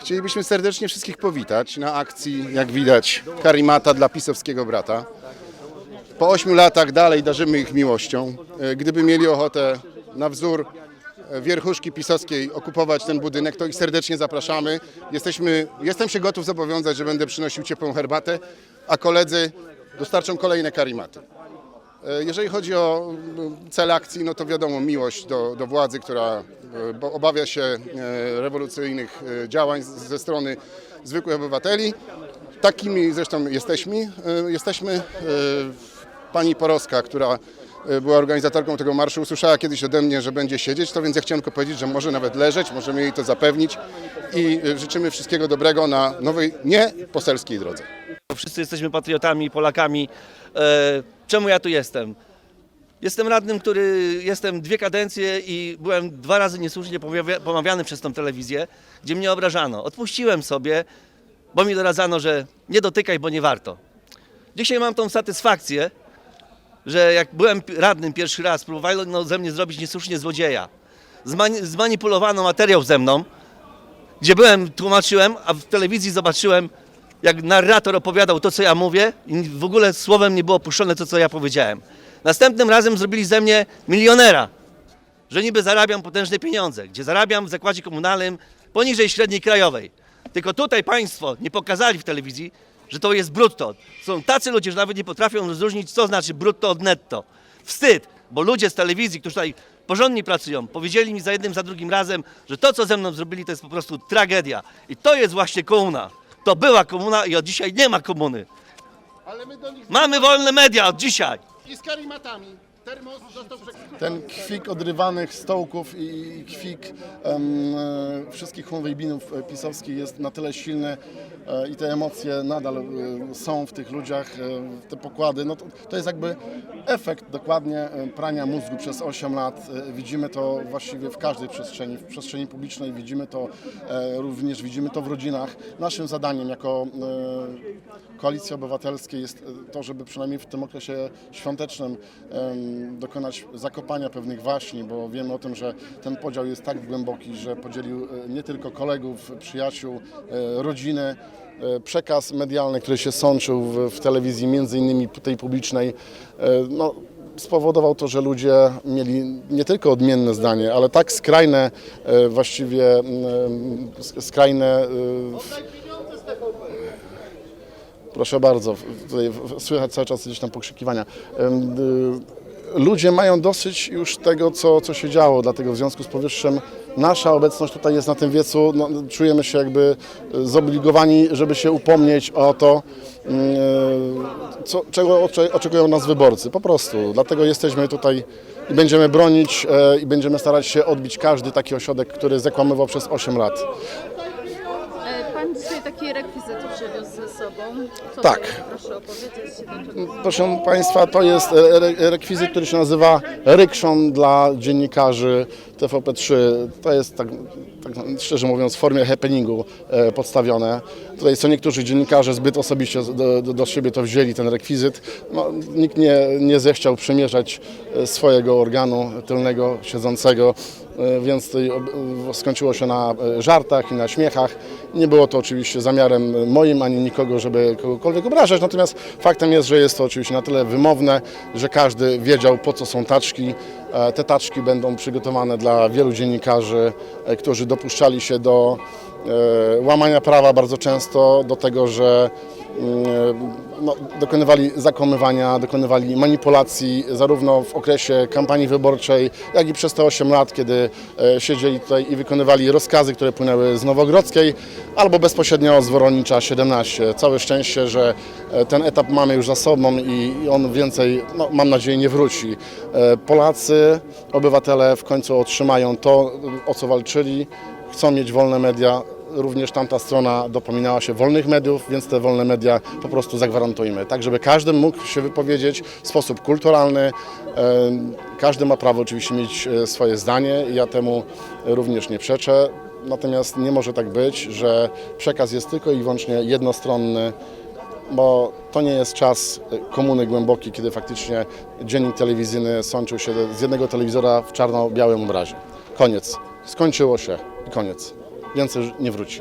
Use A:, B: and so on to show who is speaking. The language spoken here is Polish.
A: Chcielibyśmy serdecznie wszystkich powitać na akcji, jak widać, Karimata dla pisowskiego brata. Po ośmiu latach dalej darzymy ich miłością. E, Gdyby mieli ochotę na wzór e, wierchuszki pisowskiej okupować ten budynek, to ich serdecznie zapraszamy. Jesteśmy, jestem się gotów zobowiązać, że będę przynosił ciepłą herbatę, a koledzy dostarczą kolejne karimaty. E, Jeżeli chodzi o m, cel akcji, no to wiadomo, miłość do, do władzy, która e, obawia się e, rewolucyjnych działań ze strony zwykłych obywateli. Takimi zresztą jesteśmy. Jesteśmy. Pani Porowska, która była organizatorką tego marszu, usłyszała kiedyś ode mnie, że będzie siedzieć, to więc ja chciałem tylko powiedzieć, że może nawet leżeć, możemy jej to zapewnić i życzymy wszystkiego dobrego na nowej, nie poselskiej drodze.
B: Wszyscy jesteśmy patriotami, Polakami. E, czemu ja tu jestem? Jestem radnym, który jestem dwie kadencje i byłem dwa razy niesłusznie pomawia- pomawiany przez tą telewizję, gdzie mnie obrażano. Odpuściłem sobie, bo mi doradzano, że nie dotykaj, bo nie warto. Dzisiaj mam tą satysfakcję, że jak byłem radnym pierwszy raz, próbowano ze mnie zrobić niesłusznie złodzieja. Zmani- zmanipulowano materiał ze mną, gdzie byłem, tłumaczyłem, a w telewizji zobaczyłem, jak narrator opowiadał to, co ja mówię i w ogóle słowem nie było puszczone to, co ja powiedziałem. Następnym razem zrobili ze mnie milionera, że niby zarabiam potężne pieniądze, gdzie zarabiam w zakładzie komunalnym poniżej średniej krajowej. Tylko tutaj państwo nie pokazali w telewizji, że to jest brutto. Są tacy ludzie, że nawet nie potrafią rozróżnić, co znaczy brutto od netto. Wstyd, bo ludzie z telewizji, którzy tutaj porządnie pracują, powiedzieli mi za jednym, za drugim razem, że to, co ze mną zrobili, to jest po prostu tragedia. I to jest właśnie komuna. To była komuna i od dzisiaj nie ma komuny.
A: Ale my do nich
B: Mamy wolne media od dzisiaj.
A: i z karimatami.
C: Ten kwik odrywanych stołków i kwik em, e, wszystkich chunwejbinów e, pisowskich jest na tyle silny e, i te emocje nadal e, są w tych ludziach, e, te pokłady. No to, to jest jakby efekt dokładnie e, prania mózgu przez 8 lat. E, Widzimy to właściwie w każdej przestrzeni, w przestrzeni publicznej widzimy to e, również, widzimy to w rodzinach. Naszym zadaniem jako e, Koalicji Obywatelskiej jest to, żeby przynajmniej w tym okresie świątecznym dokonać zakopania pewnych waśni, bo wiemy o tym, że ten podział jest tak głęboki, że podzielił e, nie tylko kolegów, przyjaciół, e, rodziny. E, Przekaz medialny, który się sączył w, w telewizji, między innymi tej publicznej, no, spowodował to, że ludzie mieli nie tylko odmienne zdanie, ale tak skrajne, właściwie sk- skrajne Proszę bardzo, tutaj słychać cały czas gdzieś tam pokrzykiwania. Ludzie mają dosyć już tego, co, co się działo, dlatego w związku z powyższym nasza obecność tutaj jest na tym wiecu, no, czujemy się jakby y, zobligowani, żeby się upomnieć o to, mm, y, co, czego ocze- oczekują nas wyborcy, po prostu. Dlatego jesteśmy tutaj i będziemy bronić e, i będziemy starać się odbić każdy taki ośrodek, który zakłamywał przez 8 lat.
D: E, Pan dzisiaj takie rekwizyty przywiózł ze sobą. Co
C: Tak.
D: To? Proszę opowiedzieć, czego
C: Proszę Państwa, to jest re- rekwizyt, który się nazywa rykszon dla dziennikarzy TVP3. To jest tak, tak szczerze mówiąc w formie happeningu e, podstawione. Tutaj co niektórzy dziennikarze zbyt osobiście do, do, do siebie to wzięli ten rekwizyt. No, nikt nie, nie zechciał przymierzać e, swojego organu tylnego, siedzącego, e, więc skończyło się na żartach i na śmiechach. Nie było to oczywiście zamiarem moim ani nikogo, żeby kogokolwiek obrażać, natomiast faktem jest, że jest to oczywiście na tyle wymowne, że każdy wiedział po co są taczki. E, Te taczki będą przygotowane dla wielu dziennikarzy, e, którzy dopuszczali się do e, łamania prawa bardzo często, do tego, że mm, no, dokonywali zakłamywania, dokonywali manipulacji zarówno w okresie kampanii wyborczej, jak i przez te 8 lat, kiedy e, siedzieli tutaj i wykonywali rozkazy, które płynęły z Nowogrodzkiej albo bezpośrednio z Woronicza 17. Całe szczęście, że e, ten etap mamy już za sobą i on więcej, no, mam nadzieję, nie wróci. E, Polacy, obywatele w końcu otrzymają to, o co walczyli, chcą mieć wolne media, również tamta strona dopominała się wolnych mediów, więc te wolne media po prostu zagwarantujmy. Tak, żeby każdy mógł się wypowiedzieć w sposób kulturalny. E, Każdy ma prawo oczywiście mieć e, swoje zdanie ja temu również nie przeczę. Natomiast nie może tak być, że przekaz jest tylko i wyłącznie jednostronny, bo to nie jest czas e, komuny głębokiej, kiedy faktycznie dziennik telewizyjny sączył się z jednego telewizora w czarno-białym obrazie. Koniec. Skończyło się i koniec. Więcej nie wróci.